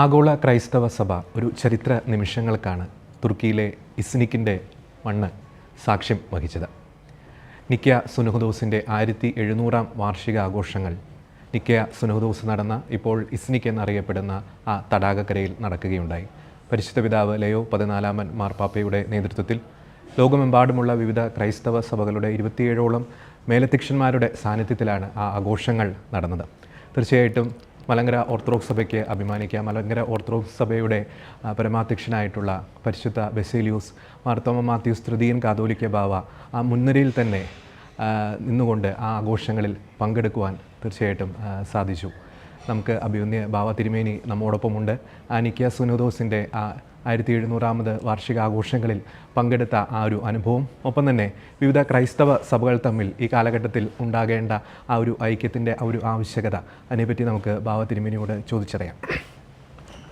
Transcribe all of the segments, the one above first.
ആഗോള ക്രൈസ്തവ സഭ ഒരു ചരിത്ര നിമിഷങ്ങൾക്കാണ് തുർക്കിയിലെ ഇസ്നിക്കിന്റെ മണ്ണ് സാക്ഷ്യം വഹിച്ചത്. നിക്ക സുനഹുദോസിന്റെ ആയിരത്തി എഴുന്നൂറാം വാർഷിക ആഘോഷങ്ങൾ നിക്ക സുനഹുദോസ് നടന്ന ഇപ്പോൾ ഇസ്നിക് എന്നറിയപ്പെടുന്ന ആ തടാകക്കരയിൽ നടക്കുകയുണ്ടായി. പരിശുദ്ധ പിതാവ് ലയോ പതിനാലാമൻ മാർപ്പാപ്പയുടെ നേതൃത്വത്തിൽ ലോകമെമ്പാടുമുള്ള വിവിധ ക്രൈസ്തവ സഭകളുടെ ഇരുപത്തിയേഴോളം മേലധ്യക്ഷന്മാരുടെ സാന്നിധ്യത്തിലാണ് ആ ആഘോഷങ്ങൾ നടന്നത്. തീർച്ചയായിട്ടും മലങ്കര ഓർത്തഡോക്സ് സഭയ്ക്ക് അഭിമാനിക്കാം. മലങ്കര ഓർത്തഡോക്സ് സഭയുടെ പരമാധ്യക്ഷനായിട്ടുള്ള പരിശുദ്ധ ബെസേലിയൂസ് മാർത്തോമ മാത്യൂസ് തൃതീയൻ കാതോലിക്ക ബാവ ആ മുൻനിരയിൽ തന്നെ നിന്നുകൊണ്ട് ആ ആഘോഷങ്ങളിൽ പങ്കെടുക്കുവാൻ തീർച്ചയായിട്ടും സാധിച്ചു. നമുക്ക് അഭിമന്യ ബാവ തിരുമേനി നമ്മോടൊപ്പമുണ്ട്. ഉണ്ട് നിക്യ സുനോദോസിന്റെ ആ ആയിരത്തി എഴുന്നൂറാമത് വാർഷികാഘോഷങ്ങളിൽ പങ്കെടുത്ത ആ ഒരു അനുഭവം. ഒപ്പം തന്നെ വിവിധ ക്രൈസ്തവ സഭകൾ തമ്മിൽ ഈ കാലഘട്ടത്തിൽ ഉണ്ടാകേണ്ട ആ ഒരു ഐക്യത്തിന്റെ ആ ഒരു ആവശ്യകത അതിനെപ്പറ്റി നമുക്ക് ബാവ തിരുമേനിയോട് ചോദിച്ചറിയാം.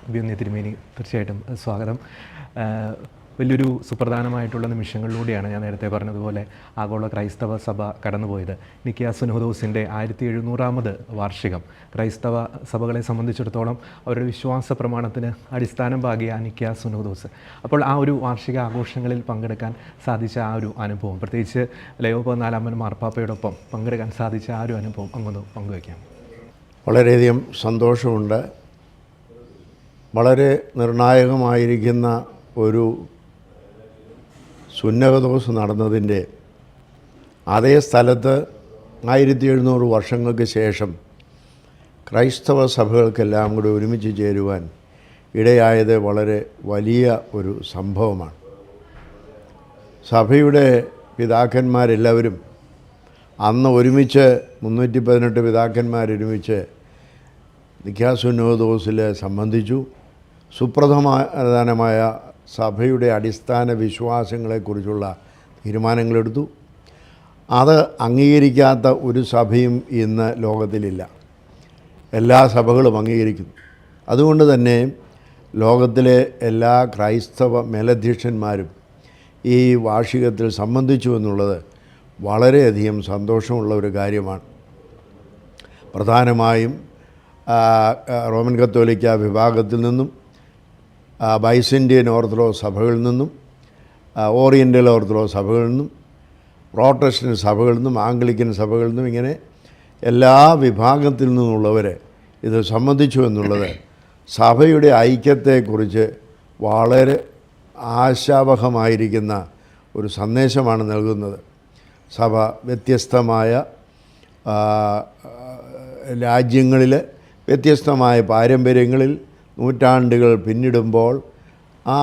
അഭിമന്യ തിരുമേനി തീർച്ചയായിട്ടും സ്വാഗതം. വലിയൊരു സുപ്രധാനമായിട്ടുള്ള നിമിഷങ്ങളിലൂടെയാണ് ഞാൻ നേരത്തെ പറഞ്ഞതുപോലെ ആഗോള ക്രൈസ്തവ സഭ കടന്നുപോയത്. നിക്കിയ സുനഹദോസിന്റെ ആയിരത്തി എഴുന്നൂറാമത് വാർഷികം. ക്രൈസ്തവ സഭകളെ സംബന്ധിച്ചിടത്തോളം അവരുടെ വിശ്വാസ പ്രമാണത്തിന് അടിസ്ഥാനം പാകിയ നിക്കിയ സുനഹദോസ് അപ്പോൾ ആ ഒരു വാർഷിക ആഘോഷങ്ങളിൽ പങ്കെടുക്കാൻ സാധിച്ച ആ ഒരു അനുഭവം പ്രത്യേകിച്ച് ലയോ പതിനാലാമൻ മാർപ്പാപ്പയോടൊപ്പം പങ്കെടുക്കാൻ സാധിച്ച ആ ഒരു അനുഭവം അങ്ങൊന്ന് പങ്കുവയ്ക്കാം. വളരെയധികം സന്തോഷമുണ്ട്. വളരെ നിർണായകമായിരിക്കുന്ന ഒരു സുന്നകദോസ് നടന്നതിന്റെ അതേ സ്ഥലത്ത് ആയിരത്തി എഴുന്നൂറ് വർഷങ്ങൾക്ക് ശേഷം ക്രൈസ്തവ സഭകൾക്കെല്ലാം കൂടി ഒരുമിച്ച് ചേരുവാൻ ഇടയായത് വളരെ വലിയ ഒരു സംഭവമാണ്. സഭയുടെ പിതാക്കന്മാരെല്ലാവരും അന്ന് ഒരുമിച്ച് മുന്നൂറ്റി പതിനെട്ട് പിതാക്കന്മാരൊരുമിച്ച് നിഖ്യാസുനോദോസിൽ സംബന്ധിച്ചു സുപ്രധാനമായ സഭയുടെ അടിസ്ഥാന വിശ്വാസങ്ങളെക്കുറിച്ചുള്ള തീരുമാനങ്ങളെടുത്തു. അത് അംഗീകരിക്കാത്ത ഒരു സഭയും ഇന്ന് ലോകത്തിലില്ല. എല്ലാ സഭകളും അംഗീകരിക്കുന്നു. അതുകൊണ്ട് തന്നെ ലോകത്തിലെ എല്ലാ ക്രൈസ്തവ മേലധ്യക്ഷന്മാരും ഈ വാർഷികത്തിൽ സംബന്ധിച്ചു എന്നുള്ളത് വളരെയധികം സന്തോഷമുള്ള ഒരു കാര്യമാണ്. പ്രധാനമായും റോമൻ കത്തോലിക്ക വിഭാഗത്തിൽ നിന്നും ആ, ബൈസന്റിയൻ ഓർത്തഡോക്സ് സഭകളിൽ നിന്നും ഓറിയന്റൽ ഓർത്തഡോക്സ് സഭകളിൽ നിന്നും പ്രോട്ടസ്റ്റൻ സഭകളിൽ നിന്നും ആംഗ്ലിക്കൻ സഭകളിൽ നിന്നും ഇങ്ങനെ എല്ലാ വിഭാഗത്തിൽ നിന്നുള്ളവർ ഇത് സംബന്ധിച്ചു എന്നുള്ളത് സഭയുടെ ഐക്യത്തെക്കുറിച്ച് വളരെ ആശാവഹമായിരിക്കുന്ന ഒരു സന്ദേശമാണ് നൽകുന്നത്. സഭ വ്യത്യസ്തമായ രാജ്യങ്ങളിൽ വ്യത്യസ്തമായ പാരമ്പര്യങ്ങളിൽ നൂറ്റാണ്ടുകൾ പിന്നിടുമ്പോൾ ആ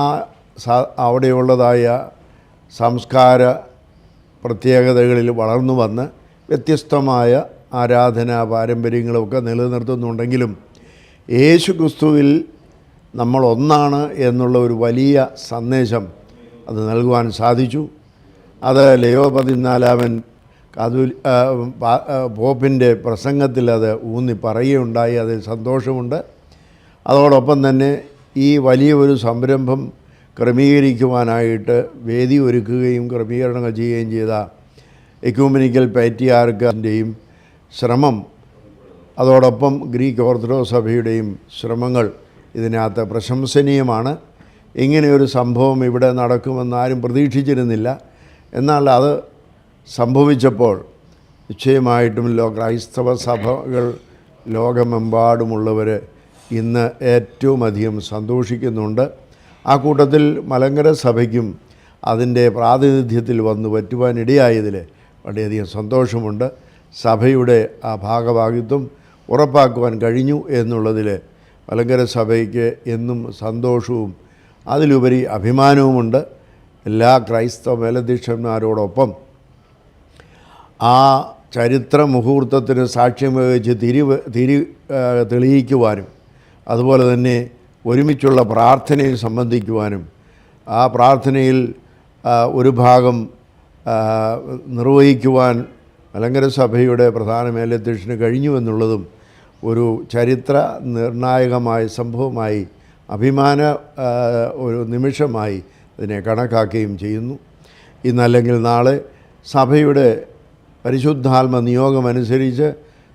അവിടെയുള്ളതായ സംസ്കാര പ്രത്യേകതകളിൽ വളർന്നു വന്ന് വ്യത്യസ്തമായ ആരാധനാ പാരമ്പര്യങ്ങളൊക്കെ നിലനിർത്തുന്നുണ്ടെങ്കിലും യേശു ക്രിസ്തുവിൽ നമ്മളൊന്നാണ് എന്നുള്ള ഒരു വലിയ സന്ദേശം അത് നൽകുവാൻ സാധിച്ചു. അത് ലയോ പതിനാലാമൻ കാതു പോപ്പിന്റെ പ്രസംഗത്തിൽ അത് ഊന്നി പറയുകയുണ്ടായി. അതിൽ സന്തോഷമുണ്ട്. അതോടൊപ്പം തന്നെ ഈ വലിയ ഒരു സംരംഭം ക്രമീകരിക്കുവാനായിട്ട് വേദി ഒരുക്കുകയും ക്രമീകരണങ്ങൾ ചെയ്യുകയും ചെയ്ത എക്യൂമിനിക്കൽ പാറ്റിയാർക്കിന്റെയും ശ്രമം അതോടൊപ്പം ഗ്രീക്ക് ഓർത്തഡോക്സ് സഭയുടെയും ശ്രമങ്ങൾ ഇതിനകത്ത് പ്രശംസനീയമാണ്. ഇങ്ങനെയൊരു സംഭവം ഇവിടെ നടക്കുമെന്ന് ആരും പ്രതീക്ഷിച്ചിരുന്നില്ല. എന്നാൽ അത് സംഭവിച്ചപ്പോൾ നിശ്ചയമായിട്ടും ലോ ക്രൈസ്തവ സഭകൾ ലോകമെമ്പാടുമുള്ളവർ ഇന്ന് ഏറ്റവും അധികം സന്തോഷിക്കുന്നുണ്ട്. ആ കൂട്ടത്തിൽ മലങ്കര സഭയ്ക്കും അതിന്റെ പ്രാതിനിധ്യത്തിൽ വന്ന് പറ്റുവാനിടയായതിൽ വളരെയധികം സന്തോഷമുണ്ട്. സഭയുടെ ആ ഭാഗഭാഗിത്വം ഉറപ്പാക്കുവാൻ കഴിഞ്ഞു എന്നുള്ളതിൽ മലങ്കര സഭയ്ക്ക് എന്നും സന്തോഷവും അതിലുപരി അഭിമാനവുമുണ്ട്. എല്ലാ ക്രൈസ്തവ മേലധ്യക്ഷന്മാരോടൊപ്പം ആ ചരിത്ര മുഹൂർത്തത്തിന് സാക്ഷ്യം വഹിച്ച് തിരി തിരി തെളിയിക്കുവാനും അതുപോലെ തന്നെ ഒരുമിച്ചുള്ള പ്രാർത്ഥനയിൽ സംബന്ധിക്കുവാനും ആ പ്രാർത്ഥനയിൽ ഒരു ഭാഗം നിർവഹിക്കുവാൻ മലങ്കര സഭയുടെ പ്രധാന മേലധ്യക്ഷന് കഴിഞ്ഞുവെന്നുള്ളതും ഒരു ചരിത്ര നിർണായകമായ സംഭവമായി അഭിമാന ഒരു നിമിഷമായി അതിനെ കണക്കാക്കുകയും ചെയ്യുന്നു. ഇന്നല്ലെങ്കിൽ നാളെ സഭയുടെ പരിശുദ്ധാത്മ നിയോഗമനുസരിച്ച്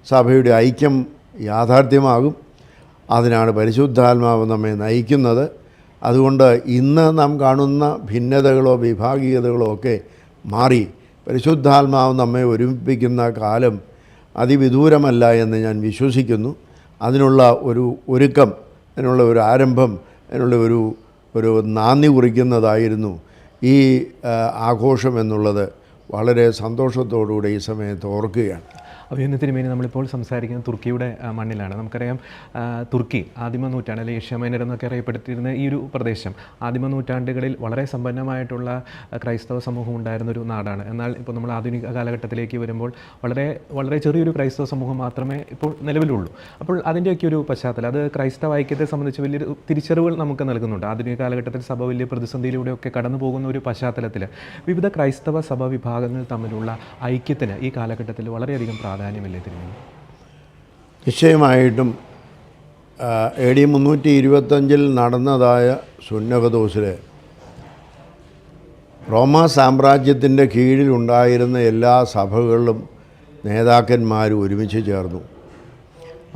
സഭയുടെ ഐക്യം യാഥാർത്ഥ്യമാകും. അതിനാണ് പരിശുദ്ധാത്മാവ് നമ്മെ നയിക്കുന്നത്. അതുകൊണ്ട് ഇന്ന് നാം കാണുന്ന ഭിന്നതകളോ വിഭാഗീയതകളോ ഒക്കെ മാറി പരിശുദ്ധാത്മാവ് നമ്മെ ഒരുമിപ്പിക്കുന്ന കാലം അതിവിദൂരമല്ല എന്ന് ഞാൻ വിശ്വസിക്കുന്നു. അതിനുള്ള ഒരു ഒരുക്കം അതിനുള്ള ഒരു ആരംഭം അതിനുള്ള ഒരു ഒരു നാന്ദി കുറിക്കുന്നതായിരുന്നു ഈ ആഘോഷം എന്നുള്ളത്. വളരെ സന്തോഷത്തോടുകൂടി ഈ സമയത്ത് ഓർക്കുകയാണ്. അഭിനന്ദത്തിന് വേണ്ടി നമ്മളിപ്പോൾ സംസാരിക്കുന്നത് തുർക്കിയുടെ മണ്ണിലാണ്. നമുക്കറിയാം തുർക്കി ആദിമ നൂറ്റാണ്ട് അല്ലെങ്കിൽ ഏഷ്യ മൈനർ എന്നൊക്കെ അറിയപ്പെട്ടിരുന്ന ഈ ഒരു പ്രദേശം ആദിമ നൂറ്റാണ്ടുകളിൽ വളരെ സമ്പന്നമായിട്ടുള്ള ക്രൈസ്തവ സമൂഹം ഉണ്ടായിരുന്ന ഒരു നാടാണ്. എന്നാൽ ഇപ്പോൾ നമ്മൾ ആധുനിക കാലഘട്ടത്തിലേക്ക് വരുമ്പോൾ വളരെ വളരെ ചെറിയൊരു ക്രൈസ്തവ സമൂഹം മാത്രമേ ഇപ്പോൾ നിലവിലുള്ളൂ. അപ്പോൾ അതിന്റെയൊക്കെ ഒരു പശ്ചാത്തലം അത് ക്രൈസ്തവ ഐക്യത്തെ സംബന്ധിച്ച് വലിയൊരു തിരിച്ചറിവുകൾ നമുക്ക് നൽകുന്നുണ്ട്. ആധുനിക കാലഘട്ടത്തിൽ സഭ വലിയ പ്രതിസന്ധിയിലൂടെയൊക്കെ കടന്നു പോകുന്ന ഒരു പശ്ചാത്തലത്തിൽ വിവിധ ക്രൈസ്തവ സഭ വിഭാഗങ്ങൾ തമ്മിലുള്ള ഐക്യത്തിന് ഈ കാലഘട്ടത്തിൽ വളരെയധികം പ്രാധാന്യമില്ലേ തിരുമേനി നിശ്ചയമായിട്ടും എ ഡി മുന്നൂറ്റി ഇരുപത്തഞ്ചിൽ നടന്നതായ സുന്നകദോസിൽ റോമ സാമ്രാജ്യത്തിന്റെ കീഴിലുണ്ടായിരുന്ന എല്ലാ സഭകളിലും നേതാക്കന്മാർ ഒരുമിച്ച് ചേർന്നു.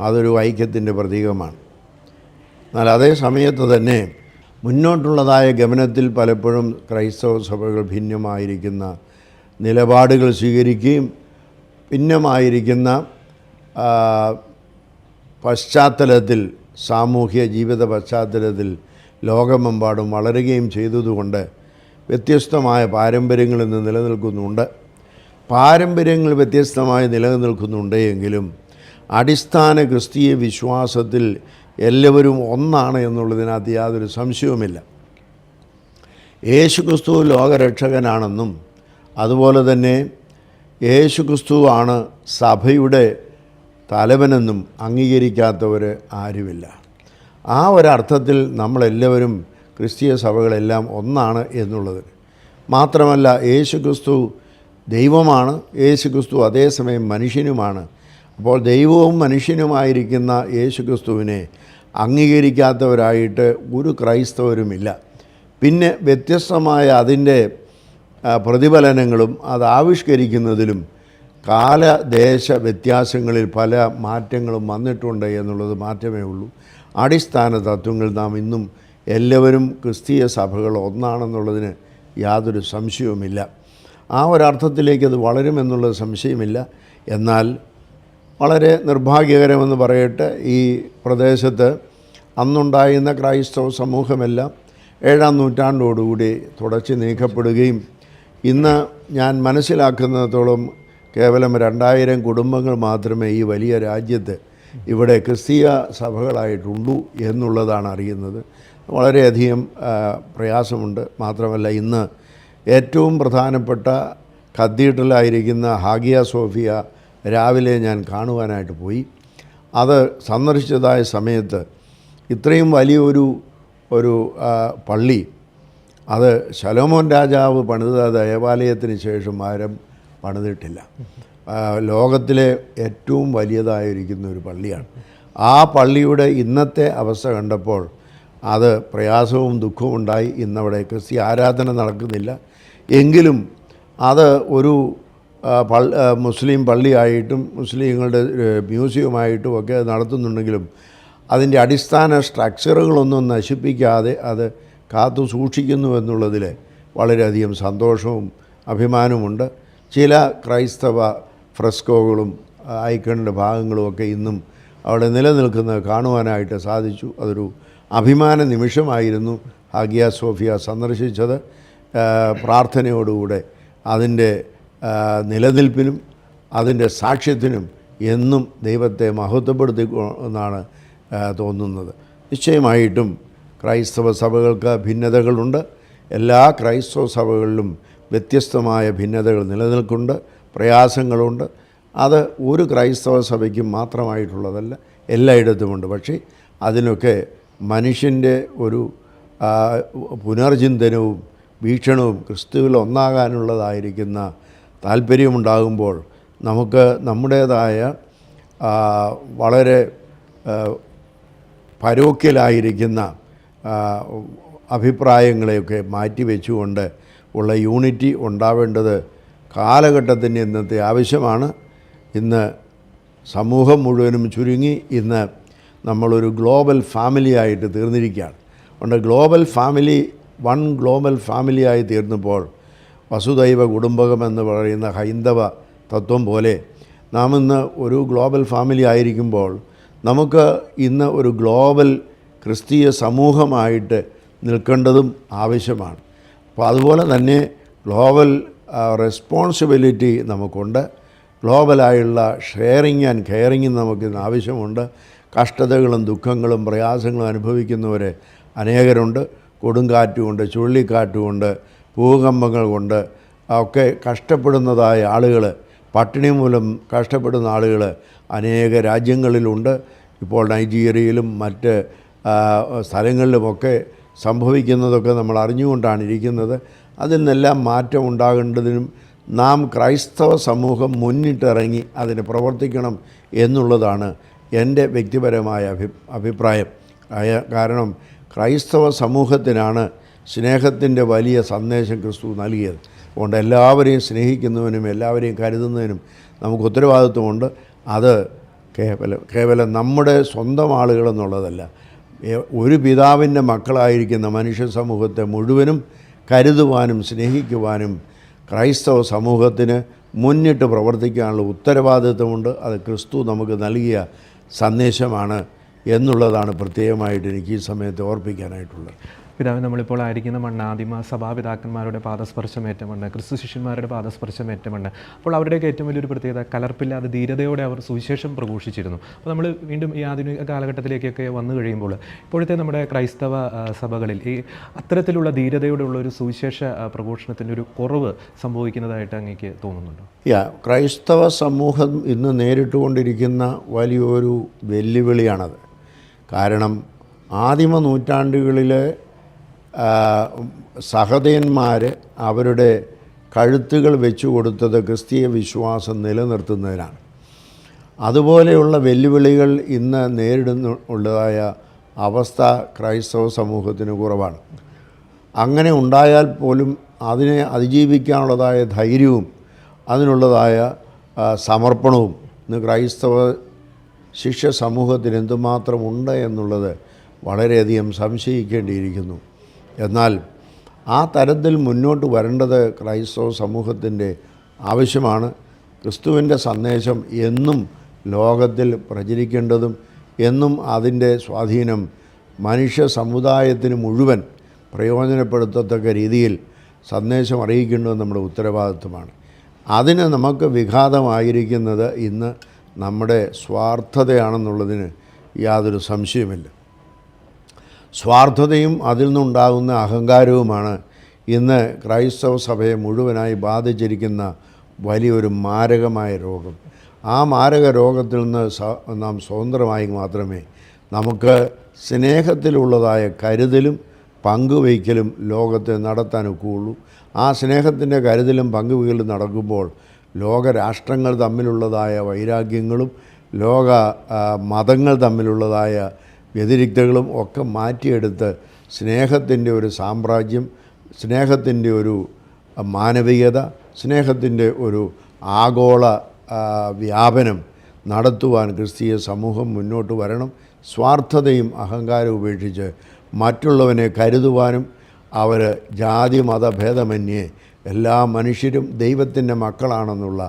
അതൊരു ഐക്യത്തിന്റെ പ്രതീകമാണ്. എന്നാൽ അതേ സമയത്ത് തന്നെ മുന്നോട്ടുള്ളതായ ഗമനത്തിൽ പലപ്പോഴും ക്രൈസ്തവ സഭകൾ ഭിന്നമായിരിക്കുന്ന നിലപാടുകൾ സ്വീകരിക്കുകയും ഭിന്നമായിരിക്കുന്ന പശ്ചാത്തലത്തിൽ സാമൂഹ്യ ജീവിത പശ്ചാത്തലത്തിൽ ലോകമെമ്പാടും വളരുകയും ചെയ്തതുകൊണ്ട് വ്യത്യസ്തമായ പാരമ്പര്യങ്ങൾ ഇന്ന് നിലനിൽക്കുന്നുണ്ട്. പാരമ്പര്യങ്ങൾ വ്യത്യസ്തമായി നിലനിൽക്കുന്നുണ്ട് എങ്കിലും അടിസ്ഥാന ക്രിസ്തീയ വിശ്വാസത്തിൽ എല്ലാവരും ഒന്നാണ് എന്നുള്ളതിനകത്ത് യാതൊരു സംശയവുമില്ല. യേശുക്രിസ്തു ലോകരക്ഷകനാണെന്നും അതുപോലെ തന്നെ യേശുക്രിസ്തുവാണ് സഭയുടെ തലവനെന്നും അംഗീകരിക്കാത്തവർ ആരുമില്ല. ആ ഒരർത്ഥത്തിൽ നമ്മളെല്ലാവരും ക്രിസ്തീയ സഭകളെല്ലാം ഒന്നാണ് എന്നുള്ളത്. മാത്രമല്ല യേശുക്രിസ്തു ദൈവമാണ് യേശുക്രിസ്തു അതേസമയം മനുഷ്യനുമാണ്. അപ്പോൾ ദൈവവും മനുഷ്യനുമായിരിക്കുന്ന യേശുക്രിസ്തുവിനെ അംഗീകരിക്കാത്തവരായിട്ട് ഒരു ക്രൈസ്തവരുമില്ല. പിന്നെ വ്യത്യസ്തമായ അതിന്റെ പ്രതിഫലനങ്ങളും അത് ആവിഷ്കരിക്കുന്നതിലും കാലദേശ വ്യത്യാസങ്ങളിൽ പല മാറ്റങ്ങളും വന്നിട്ടുണ്ട് എന്നുള്ളത് മാറ്റമേ ഉള്ളൂ. അടിസ്ഥാന തത്വങ്ങൾ നാം ഇന്നും എല്ലാവരും ക്രിസ്തീയ സഭകൾ ഒന്നാണെന്നുള്ളതിന് യാതൊരു സംശയവുമില്ല. ആ ഒരർത്ഥത്തിലേക്ക് അത് വളരുമെന്നുള്ള സംശയമില്ല. എന്നാൽ വളരെ നിർഭാഗ്യകരമെന്ന് പറയട്ടെ ഈ പ്രദേശത്ത് അന്നുണ്ടായിരുന്ന ക്രൈസ്തവ സമൂഹമെല്ലാം ഏഴാം നൂറ്റാണ്ടോടുകൂടി തുടച്ചു നീക്കപ്പെടുകയും ഇന്ന് ഞാൻ മനസ്സിലാക്കുന്നതോളം കേവലം രണ്ടായിരം കുടുംബങ്ങൾ മാത്രമേ ഈ വലിയ രാജ്യത്ത് ഇവിടെ ക്രിസ്തീയ സഭകളായിട്ടുള്ളൂ എന്നുള്ളതാണ് അറിയുന്നത്. വളരെയധികം പ്രയാസമുണ്ട്. മാത്രമല്ല ഇന്ന് ഏറ്റവും പ്രധാനപ്പെട്ട കത്തീഡ്രലായിരിക്കുന്ന ഹാഗിയ സോഫിയ രാവിലെ ഞാൻ കാണുവാനായിട്ട് പോയി. അത് സന്ദർശിച്ചതായ സമയത്ത് ഇത്രയും വലിയൊരു ഒരു പള്ളി അത് ശലോമോൻ രാജാവ് പണിത ദേവാലയത്തിന് ശേഷം ആരും പണിതിട്ടില്ല. ലോകത്തിലെ ഏറ്റവും വലിയതായിരിക്കുന്ന ഒരു പള്ളിയാണ്. ആ പള്ളിയുടെ ഇന്നത്തെ അവസ്ഥ കണ്ടപ്പോൾ അത് പ്രയാസവും ദുഃഖവും ഉണ്ടായി. ഇന്നവിടെ ക്രിസ്ത്യ ആരാധന നടക്കുന്നില്ല. എങ്കിലും അത് ഒരു മുസ്ലിം പള്ളിയായിട്ടും മുസ്ലിങ്ങളുടെ മ്യൂസിയമായിട്ടും ഒക്കെ നടത്തുന്നുണ്ടെങ്കിലും അതിന്റെ അടിസ്ഥാന സ്ട്രക്ചറുകളൊന്നും നശിപ്പിക്കാതെ അത് കാത്തു സൂക്ഷിക്കുന്നു എന്നുള്ളതിൽ വളരെയധികം സന്തോഷവും അഭിമാനവുമുണ്ട്. ചില ക്രൈസ്തവ ഫ്രെസ്കോകളും ഐക്കണിന്റെ ഭാഗങ്ങളുമൊക്കെ ഇന്നും അവിടെ നിലനിൽക്കുന്നത് കാണുവാനായിട്ട് സാധിച്ചു. അതൊരു അഭിമാന നിമിഷമായിരുന്നു ഹാഗിയ സോഫിയ സന്ദർശിച്ചത്. പ്രാർത്ഥനയോടുകൂടെ അതിന്റെ നിലനിൽപ്പിനും അതിന്റെ സാക്ഷ്യത്തിനും എന്നും ദൈവത്തെ മഹത്വപ്പെടുത്തി എന്നാണ് തോന്നുന്നത്. നിശ്ചയമായിട്ടും ക്രൈസ്തവ സഭകൾക്ക് ഭിന്നതകളുണ്ട്. എല്ലാ ക്രൈസ്തവ സഭകളിലും വ്യത്യസ്തമായ ഭിന്നതകൾ നിലനിൽക്കുന്നുണ്ട് പ്രയാസങ്ങളുണ്ട്. അത് ഒരു ക്രൈസ്തവ സഭയ്ക്കും മാത്രമായിട്ടുള്ളതല്ല എല്ലായിടത്തുമുണ്ട് പക്ഷേ അതിനൊക്കെ മനുഷ്യന്റെ ഒരു പുനർചിന്തനവും വീക്ഷണവും ക്രിസ്തുവിൽ ഒന്നാകാനുള്ളതായിരിക്കുന്ന താല്പര്യമുണ്ടാകുമ്പോൾ നമുക്ക് നമ്മുടേതായ വളരെ പരോക്കിലായിരിക്കുന്ന അഭിപ്രായങ്ങളെയൊക്കെ മാറ്റിവെച്ചുകൊണ്ട് ഉള്ള യൂണിറ്റി ഉണ്ടാവേണ്ടത് കാലഘട്ടത്തിന്റെ ഇന്നത്തെ ആവശ്യമാണ്. ഇന്ന് സമൂഹം മുഴുവനും ചുരുങ്ങി ഇന്ന് നമ്മളൊരു ഗ്ലോബൽ ഫാമിലി ആയിട്ട് തീർന്നിരിക്കുകയാണ്. അതുകൊണ്ട് ഗ്ലോബൽ ഫാമിലി വൺ ഗ്ലോബൽ ഫാമിലിയായി തീർന്നപ്പോൾ വസുദൈവ കുടുംബകം എന്ന് പറയുന്ന ഹൈന്ദവ തത്വം പോലെ നാം ഇന്ന് ഒരു ഗ്ലോബൽ ഫാമിലി ആയിരിക്കുമ്പോൾ നമുക്ക് ഇന്ന് ഒരു ഗ്ലോബൽ ക്രിസ്തീയ സമൂഹമായിട്ട് നിൽക്കേണ്ടതും ആവശ്യമാണ്. അപ്പോൾ അതുപോലെ തന്നെ ഗ്ലോബൽ റെസ്പോൺസിബിലിറ്റി നമുക്കുണ്ട്. ഗ്ലോബലായുള്ള ഷെയറിങ് ആൻഡ് കെയറിങ്ങും നമുക്ക് ഇന്ന് ആവശ്യമുണ്ട്. കഷ്ടതകളും ദുഃഖങ്ങളും പ്രയാസങ്ങളും അനുഭവിക്കുന്നവർ അനേകരുണ്ട്. കൊടുങ്കാറ്റുമുണ്ട് ചുഴലിക്കാറ്റുമുണ്ട് ഭൂകമ്പങ്ങൾ കൊണ്ട് ഒക്കെ കഷ്ടപ്പെടുന്നതായ ആളുകൾ പട്ടിണി മൂലം കഷ്ടപ്പെടുന്ന ആളുകൾ അനേക രാജ്യങ്ങളിലുണ്ട്. ഇപ്പോൾ നൈജീരിയയിലും മറ്റ് സ്ഥലങ്ങളിലുമൊക്കെ സംഭവിക്കുന്നതൊക്കെ നമ്മൾ അറിഞ്ഞുകൊണ്ടാണ് ഇരിക്കുന്നത്. അതിൽ നിന്നെല്ലാം മാറ്റം ഉണ്ടാകേണ്ടതിനും നാം ക്രൈസ്തവ സമൂഹം മുന്നിട്ടിറങ്ങി അതിന് പ്രവർത്തിക്കണം എന്നുള്ളതാണ് എന്റെ വ്യക്തിപരമായ അഭി അഭിപ്രായം. ആയ- കാരണം ക്രൈസ്തവ സമൂഹത്തിനാണ് സ്നേഹത്തിന്റെ വലിയ സന്ദേശം ക്രിസ്തു നൽകിയത്. അതുകൊണ്ട് എല്ലാവരെയും സ്നേഹിക്കുന്നതിനും എല്ലാവരെയും കരുതുന്നതിനും നമുക്ക് ഉത്തരവാദിത്വമുണ്ട്. അത് കേവലം കേവലം നമ്മുടെ സ്വന്തം ആളുകളെന്നുള്ളതല്ല. ഒരു പിതാവിന്റെ മക്കളായിരിക്കുന്ന മനുഷ്യ സമൂഹത്തെ മുഴുവനും കരുതുവാനും സ്നേഹിക്കുവാനും ക്രൈസ്തവ സമൂഹത്തിന് മുന്നിട്ട് പ്രവർത്തിക്കാനുള്ള ഉത്തരവാദിത്വമുണ്ട്. അത് ക്രിസ്തു നമുക്ക് നൽകിയ സന്ദേശമാണ് എന്നുള്ളതാണ് പ്രത്യേകമായിട്ട് എനിക്ക് ഈ സമയത്ത് ഓർപ്പിക്കാനായിട്ടുള്ളത്. പിതാവ് നമ്മളിപ്പോൾ ആയിരിക്കുന്ന മണ്ണ് ആദിമ സഭാപിതാക്കന്മാരുടെ പാദസ്പർശമേറ്റ മണ്ണ് ക്രിസ്തു ശിഷ്യന്മാരുടെ പാദസ്പർശമേറ്റ മണ്ണ് അപ്പോൾ അവരുടെയൊക്കെ ഏറ്റവും വലിയൊരു പ്രത്യേകത കലർപ്പില്ലാതെ ധീരതയോടെ അവർ സുവിശേഷം പ്രഘോഷിച്ചിരുന്നു. അപ്പോൾ നമ്മൾ വീണ്ടും ഈ ആധുനിക കാലഘട്ടത്തിലേക്കൊക്കെ വന്നു കഴിയുമ്പോൾ ഇപ്പോഴത്തെ നമ്മുടെ ക്രൈസ്തവ സഭകളിൽ ഈ അത്തരത്തിലുള്ള ധീരതയോടെയുള്ള ഒരു സുവിശേഷ പ്രഘോഷണത്തിന്റെ ഒരു കുറവ് സംഭവിക്കുന്നതായിട്ട് അങ്ങേക്ക് തോന്നുന്നുണ്ടോ? യാ ക്രൈസ്തവ സമൂഹം ഇന്ന് നേരിട്ടുകൊണ്ടിരിക്കുന്ന വലിയൊരു വെല്ലുവിളിയാണത്. കാരണം ആദിമ നൂറ്റാണ്ടുകളിലെ സഹതയന്മാർ അവരുടെ കഴുത്തുകൾ വെച്ചു കൊടുത്തത് ക്രിസ്തീയ വിശ്വാസം നിലനിർത്തുന്നതിനാണ്. അതുപോലെയുള്ള വെല്ലുവിളികൾ ഇന്ന് നേരിടുന്നുള്ളതായ അവസ്ഥ ക്രൈസ്തവ സമൂഹത്തിന് കുറവാണ്. അങ്ങനെ ഉണ്ടായാൽ പോലും അതിനെ അതിജീവിക്കാനുള്ളതായ ധൈര്യവും അതിനുള്ളതായ സമർപ്പണവും ഇന്ന് ക്രൈസ്തവ ശിഷ്യ സമൂഹത്തിന് എന്തുമാത്രം ഉണ്ട് എന്നുള്ളത് വളരെയധികം സംശയിക്കേണ്ടിയിരിക്കുന്നു. എന്നാൽ ആ തരത്തിൽ മുന്നോട്ട് വരേണ്ടത് ക്രൈസ്തവ സമൂഹത്തിന്റെ ആവശ്യമാണ്. ക്രിസ്തുവിന്റെ സന്ദേശം എന്നും ലോകത്തിൽ പ്രചരിക്കേണ്ടതും എന്നും അതിന്റെ സ്വാധീനം മനുഷ്യ സമുദായത്തിന് മുഴുവൻ പ്രയോജനപ്പെടുത്തത്തക്ക രീതിയിൽ സന്ദേശം അറിയിക്കേണ്ടത് നമ്മുടെ ഉത്തരവാദിത്വമാണ്. അതിന് നമുക്ക് വിഘാതമായിരിക്കുന്നത് ഇന്ന് നമ്മുടെ സ്വാർത്ഥതയാണെന്നുള്ളതിന് യാതൊരു സംശയമില്ല സ്വാർത്ഥതയും അതിൽ നിന്നുണ്ടാകുന്ന അഹങ്കാരവുമാണ് ഇന്ന് ക്രൈസ്തവ സഭയെ മുഴുവനായി ബാധിച്ചിരിക്കുന്ന വലിയൊരു മാരകമായ രോഗം. ആ മാരക രോഗത്തിൽ നിന്ന് നാം സ്വതന്ത്രമായി മാത്രമേ നമുക്ക് സ്നേഹത്തിലുള്ളതായ കരുതലും പങ്കുവയ്ക്കലും ലോകത്തെ നടത്താനൊക്കെയുള്ളൂ ആ സ്നേഹത്തിന്റെ കരുതലും പങ്കുവയ്ക്കലും നടക്കുമ്പോൾ ലോകരാഷ്ട്രങ്ങൾ തമ്മിലുള്ളതായ വൈരാഗ്യങ്ങളും ലോക മതങ്ങൾ തമ്മിലുള്ളതായ വ്യതിരിക്തകളും ഒക്കെ മാറ്റിയെടുത്ത് സ്നേഹത്തിന്റെ ഒരു സാമ്രാജ്യം സ്നേഹത്തിന്റെ ഒരു മാനവികത സ്നേഹത്തിന്റെ ഒരു ആഗോള വ്യാപനം നടത്തുവാൻ ക്രിസ്തീയ സമൂഹം മുന്നോട്ട് വരണം. സ്വാർത്ഥതയും അഹങ്കാരവും ഉപേക്ഷിച്ച് മറ്റുള്ളവനെ കരുതുവാനും അവർ ജാതി മതഭേദമന്യേ എല്ലാ മനുഷ്യരും ദൈവത്തിന്റെ മക്കളാണെന്നുള്ള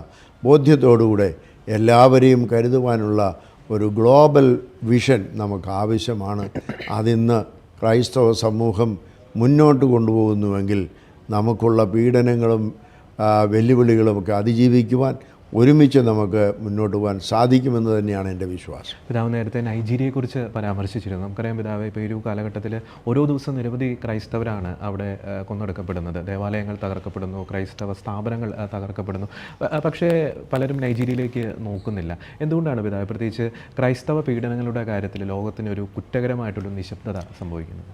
ബോധ്യത്തോടുകൂടെ എല്ലാവരെയും കരുതുവാനുള്ള ഒരു ഗ്ലോബൽ വിഷൻ നമുക്ക് ആവശ്യമാണ് അതിന്ന് ക്രൈസ്തവ സമൂഹം മുന്നോട്ട് കൊണ്ടുപോകുന്നുവെങ്കിൽ നമുക്കുള്ള പീഡനങ്ങളും വെല്ലുവിളികളും വെല്ലുവിളികളുമൊക്കെ അതിജീവിക്കുവാൻ ഒരുമിച്ച് നമുക്ക് മുന്നോട്ട് പോകാൻ സാധിക്കുമെന്ന് തന്നെയാണ് എന്റെ വിശ്വാസം. പിതാവ് നേരത്തെ നൈജീരിയയെക്കുറിച്ച് പരാമർശിച്ചിരുന്നു. നമുക്കറിയാം പിതാവ് ഇപ്പോൾ ഈ ഒരു കാലഘട്ടത്തിൽ ഓരോ ദിവസം നിരവധി ക്രൈസ്തവരാണ് അവിടെ കൊന്നെടുക്കപ്പെടുന്നത്. ദേവാലയങ്ങൾ തകർക്കപ്പെടുന്നു ക്രൈസ്തവ സ്ഥാപനങ്ങൾ തകർക്കപ്പെടുന്നു. പക്ഷേ പലരും നൈജീരിയയിലേക്ക് നോക്കുന്നില്ല. എന്തുകൊണ്ടാണ് പിതാവ് പ്രത്യേകിച്ച് ക്രൈസ്തവ പീഡനങ്ങളുടെ കാര്യത്തിൽ ലോകത്തിന് ഒരു കുറ്റകരമായിട്ടുള്ള നിശബ്ദത സംഭവിക്കുന്നത്?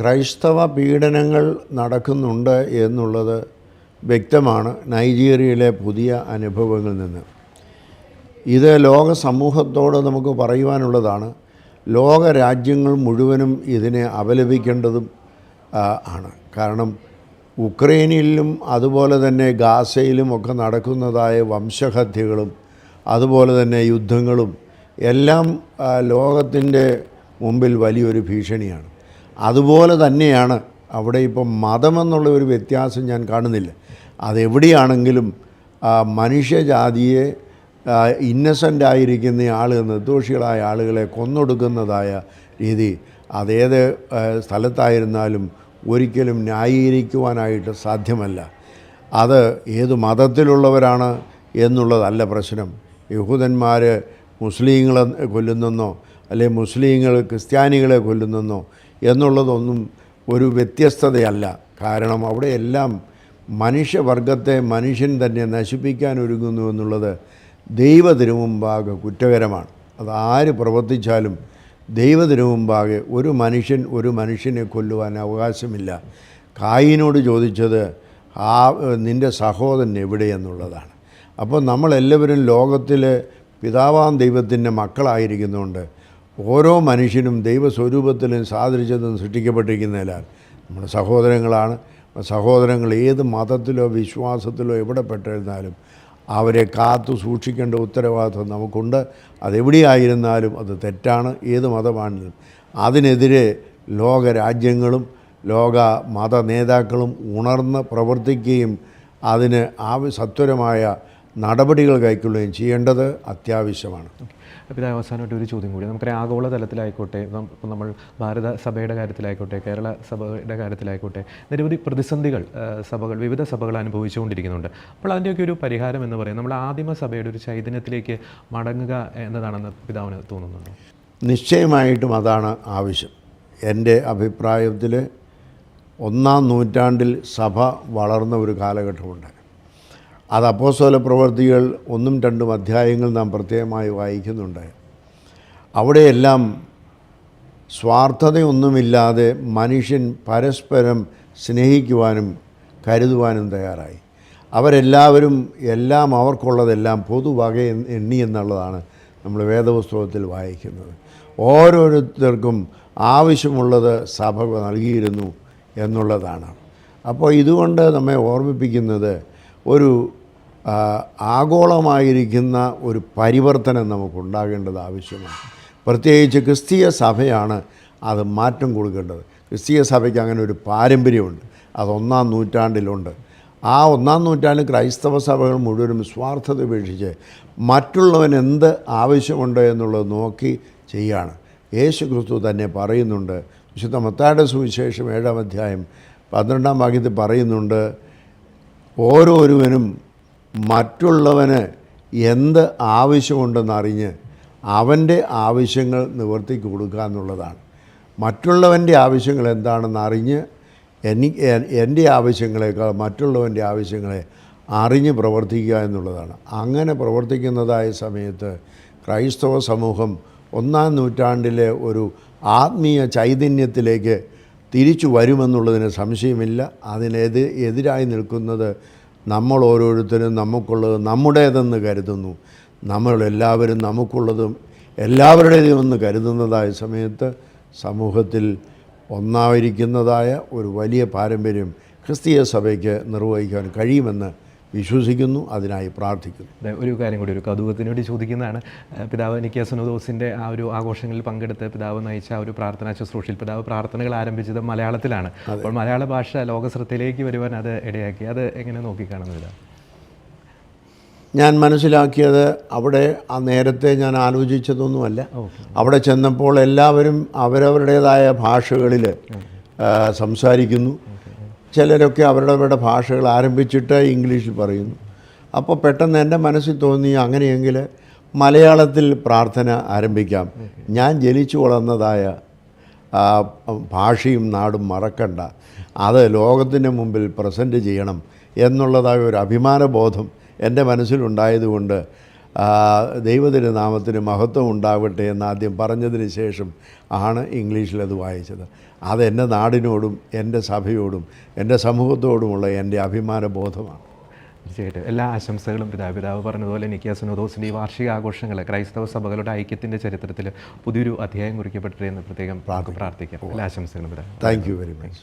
ക്രൈസ്തവ പീഡനങ്ങൾ നടക്കുന്നുണ്ട് എന്നുള്ളത് വ്യക്തമാണ് നൈജീരിയയിലെ പുതിയ അനുഭവങ്ങളിൽ നിന്ന്. ഇത് ലോക സമൂഹത്തോട് നമുക്ക് പറയുവാനുള്ളതാണ് ലോക രാജ്യങ്ങൾ മുഴുവനും ഇതിനെ അപലപിക്കേണ്ടതും ആണ്. കാരണം ഉക്രൈനിലും അതുപോലെ തന്നെ ഗാസയിലും ഒക്കെ നടക്കുന്നതായ വംശഹത്യകളും അതുപോലെ തന്നെ യുദ്ധങ്ങളും എല്ലാം ലോകത്തിന്റെ മുമ്പിൽ വലിയൊരു ഭീഷണിയാണ്. അതുപോലെ തന്നെയാണ് അവിടെ ഇപ്പം മതമെന്നുള്ള ഒരു വ്യത്യാസം ഞാൻ കാണുന്നില്ല. അതെവിടെയാണെങ്കിലും മനുഷ്യജാതിയെ ഇന്നസെന്റ് ആയിരിക്കുന്ന ആൾ നിർദോഷികളായ ആളുകളെ കൊന്നൊടുക്കുന്നതായ രീതി. അതേത് സ്ഥലത്തായിരുന്നാലും ഒരിക്കലും ന്യായീകരിക്കുവാനായിട്ട് സാധ്യമല്ല. അത് ഏത് മതത്തിലുള്ളവരാണ് എന്നുള്ളതല്ല പ്രശ്നം. യഹൂദന്മാർ മുസ്ലിങ്ങളെ കൊല്ലുന്നെന്നോ അല്ലെ മുസ്ലിങ്ങൾ ക്രിസ്ത്യാനികളെ കൊല്ലുന്നെന്നോ എന്നുള്ളതൊന്നും ഒരു വ്യത്യസ്തതയല്ല. കാരണം അവിടെ എല്ലാം മനുഷ്യവർഗത്തെ മനുഷ്യൻ തന്നെ നശിപ്പിക്കാൻ ഒരുങ്ങുന്നു എന്നുള്ളത് ദൈവതിരുമുമ്പാകെ കുറ്റകരമാണ്. അത് ആര് പ്രവർത്തിച്ചാലും ദൈവത്തിനു മുമ്പാകെ ഒരു മനുഷ്യൻ ഒരു മനുഷ്യനെ കൊല്ലുവാൻ അവകാശമില്ല. കായിനോട് ചോദിച്ചത് ആ നിന്റെ സഹോദരൻ എവിടെയെന്നുള്ളതാണ് അപ്പോൾ നമ്മളെല്ലാവരും ലോകത്തിൽ പിതാവാം ദൈവത്തിന്റെ മക്കളായിരിക്കുന്നുണ്ട് ഓരോ മനുഷ്യനും ദൈവസ്വരൂപത്തിലും സാദൃശ്യത്തിലും സൃഷ്ടിക്കപ്പെട്ടിരിക്കുന്നതിനാൽ നമ്മുടെ സഹോദരങ്ങളാണ് സഹോദരങ്ങൾ ഏത് മതത്തിലോ വിശ്വാസത്തിലോ എവിടെ പെട്ടിരുന്നാലും അവരെ കാത്തു സൂക്ഷിക്കേണ്ട ഉത്തരവാദിത്വം നമുക്കുണ്ട്. അതെവിടെയായിരുന്നാലും അത് തെറ്റാണ്. ഏത് മതമാണെങ്കിലും അതിനെതിരെ ലോകരാജ്യങ്ങളും ലോക മത നേതാക്കളും ഉണർന്ന് പ്രവർത്തിക്കുകയും അതിന് ആവ സത്വരമായ നടപടികൾ കൈക്കൊള്ളുകയും ചെയ്യേണ്ടത് അത്യാവശ്യമാണ്. അപ്പോൾ ഇത് അവസാനമായിട്ട് ഒരു ചോദ്യം കൂടി. നമുക്കറിയാം ആഗോള തലത്തിലായിക്കോട്ടെ ഇപ്പം നമ്മൾ ഭാരത സഭയുടെ കാര്യത്തിലായിക്കോട്ടെ കേരള സഭയുടെ കാര്യത്തിലായിക്കോട്ടെ നിരവധി പ്രതിസന്ധികൾ സഭകൾ വിവിധ സഭകൾ അനുഭവിച്ചുകൊണ്ടിരിക്കുന്നുണ്ട്. അപ്പോൾ അതിന്റെയൊക്കെ ഒരു പരിഹാരം എന്ന് പറയുന്നത് നമ്മൾ ആദിമ സഭയുടെ ഒരു ചൈതന്യത്തിലേക്ക് മടങ്ങുക എന്നതാണെന്ന് പിതാവിന് തോന്നുന്നുണ്ടോ? നിശ്ചയമായിട്ടും അതാണ് ആവശ്യം. എന്റെ അഭിപ്രായത്തിൽ ഒന്നാം നൂറ്റാണ്ടിൽ സഭ വളർന്ന ഒരു കാലഘട്ടമുണ്ട്. അത് അപ്പോസോല പ്രവർത്തികൾ ഒന്നും രണ്ടും അധ്യായങ്ങൾ നാം പ്രത്യേകമായി വായിക്കുന്നുണ്ട്. അവിടെയെല്ലാം സ്വാർത്ഥതയൊന്നുമില്ലാതെ മനുഷ്യൻ പരസ്പരം സ്നേഹിക്കുവാനും കരുതുവാനും തയ്യാറായി. അവരെല്ലാവരും എല്ലാം അവർക്കുള്ളതെല്ലാം പൊതുവക എണ്ണി എന്നുള്ളതാണ് നമ്മൾ വേദപുസ്തകത്തിൽ വായിക്കുന്നത്. ഓരോരുത്തർക്കും ആവശ്യമുള്ളത് സഭ നൽകിയിരുന്നു എന്നുള്ളതാണ്. അപ്പോൾ ഇതുകൊണ്ട് നമ്മെ ഓർമ്മിപ്പിക്കുന്നത് ഒരു ആഗോളമായിരിക്കുന്ന ഒരു പരിവർത്തനം നമുക്കുണ്ടാകേണ്ടത് ആവശ്യമാണ്. പ്രത്യേകിച്ച് ക്രിസ്തീയ സഭയാണ് അത് മാറ്റം കൊടുക്കേണ്ടത്. ക്രിസ്തീയ സഭയ്ക്ക് അങ്ങനെ ഒരു പാരമ്പര്യമുണ്ട്. അത് ഒന്നാം നൂറ്റാണ്ടിലുണ്ട്. ആ ഒന്നാം നൂറ്റാണ്ടിൽ ക്രൈസ്തവ സഭകൾ മുഴുവനും സ്വാർത്ഥത ഉപേക്ഷിച്ച് മറ്റുള്ളവൻ എന്ത് ആവശ്യമുണ്ട് എന്നുള്ളത് നോക്കി ചെയ്യാണ്. യേശു ക്രിസ്തു തന്നെ പറയുന്നുണ്ട്. വിശുദ്ധ മത്തായുടെ സുവിശേഷം ഏഴാം അധ്യായം പന്ത്രണ്ടാം വാക്യത്തിൽ പറയുന്നുണ്ട് ഓരോരുവനും മറ്റുള്ളവന് എന്ത് ആവശ്യമുണ്ടെന്നറിഞ്ഞ് അവന്റെ ആവശ്യങ്ങൾ നിവർത്തിക്ക് കൊടുക്കുക എന്നുള്ളതാണ്. മറ്റുള്ളവന്റെ ആവശ്യങ്ങൾ എന്താണെന്ന് അറിഞ്ഞ് എനി എന്റെ ആവശ്യങ്ങളെക്കാൾ മറ്റുള്ളവന്റെ ആവശ്യങ്ങളെ അറിഞ്ഞ് പ്രവർത്തിക്കുക എന്നുള്ളതാണ്. അങ്ങനെ പ്രവർത്തിക്കുന്നതായ സമയത്ത് ക്രൈസ്തവ സമൂഹം ഒന്നാം നൂറ്റാണ്ടിലെ ഒരു ആത്മീയ ചൈതന്യത്തിലേക്ക് തിരിച്ചു വരുമെന്നുള്ളതിന് സംശയമില്ല. അതിനെത് എതിരായി നിൽക്കുന്നത് നമ്മൾ ഓരോരുത്തരും നമുക്കുള്ളത് നമ്മുടേതെന്ന് കരുതുന്നു. നമ്മളെല്ലാവരും നമുക്കുള്ളതും എല്ലാവരുടേതുമെന്ന് കരുതുന്നതായ സമയത്ത് സമൂഹത്തിൽ ഒന്നായിരിക്കുന്നതായ ഒരു വലിയ പാരമ്പര്യം ക്രിസ്തീയ സഭയ്ക്ക് നിർവഹിക്കാൻ കഴിയുമെന്ന് വിശ്വസിക്കുന്നു അതിനായി പ്രാർത്ഥിക്കുന്നു. അതെ, ഒരു കാര്യം കൂടി ഒരു കൗതുകത്തിന് വേണ്ടി ചോദിക്കുന്നതാണ്. പിതാവ് നിക്കിയാസനോദോസിന്റെ ആ ഒരു ആഘോഷങ്ങളിൽ പങ്കെടുത്ത് പിതാവ് നയിച്ച ആ ഒരു പ്രാർത്ഥനാ ശുശ്രൂഷയിൽ പിതാവ് പ്രാർത്ഥനകൾ ആരംഭിച്ചത് മലയാളത്തിലാണ്. അപ്പോൾ മലയാള ഭാഷ ലോകശ്രദ്ധയിലേക്ക് വരുവാൻ അത് ഇടയാക്കി. അത് എങ്ങനെ നോക്കിക്കാണുന്നില്ല ഞാൻ മനസ്സിലാക്കിയത് അവിടെ ആ നേരത്തെ ഞാൻ ആലോചിച്ചതൊന്നുമല്ല. അവിടെ ചെന്നപ്പോൾ എല്ലാവരും അവരവരുടേതായ ഭാഷകളിൽ സംസാരിക്കുന്നു. ചിലരൊക്കെ അവരുടെ ഭാഷകൾ ആരംഭിച്ചിട്ട് ഇംഗ്ലീഷിൽ പറയുന്നു. അപ്പോൾ പെട്ടെന്ന് എന്റെ മനസ്സിൽ തോന്നി അങ്ങനെയെങ്കിൽ മലയാളത്തിൽ പ്രാർത്ഥന ആരംഭിക്കാം. ഞാൻ ജനിച്ചു വളർന്നതായ ഭാഷയും നാടും മറക്കണ്ട. അത് ലോകത്തിന്റെ മുമ്പിൽ പ്രസന്റ് ചെയ്യണം എന്നുള്ളതായ ഒരു അഭിമാനബോധം എന്റെ മനസ്സിലുണ്ടായതുകൊണ്ട് ദൈവത്തിന്റെ നാമത്തിന് മഹത്വം ഉണ്ടാവട്ടെ എന്ന് ആദ്യം പറഞ്ഞതിന് ശേഷം ആണ് ഇംഗ്ലീഷിൽ അത് വായിച്ചത്. അത് എന്റെ നാടിനോടും എന്റെ സഭയോടും എന്റെ സമൂഹത്തോടുമുള്ള എന്റെ അഭിമാനബോധമാണ്. തീർച്ചയായിട്ടും. എല്ലാ ആശംസകളും പിതാപിതാവ് പിതാവ് പറഞ്ഞതുപോലെ നിക്കിയാസനോദോസിന്റെ ഈ വാർഷിക ആഘോഷങ്ങൾ ക്രൈസ്തവ സഭകളുടെ ഐക്യത്തിന്റെ ചരിത്രത്തിൽ പുതിയൊരു അധ്യായം കുറിക്കപ്പെട്ടിട്ട് എന്ന് പ്രത്യേകം പ്രാർത്ഥിക്കാം. എല്ലാ ആശംസകളും പിതാവ് താങ്ക് യു വെരി മച്ച്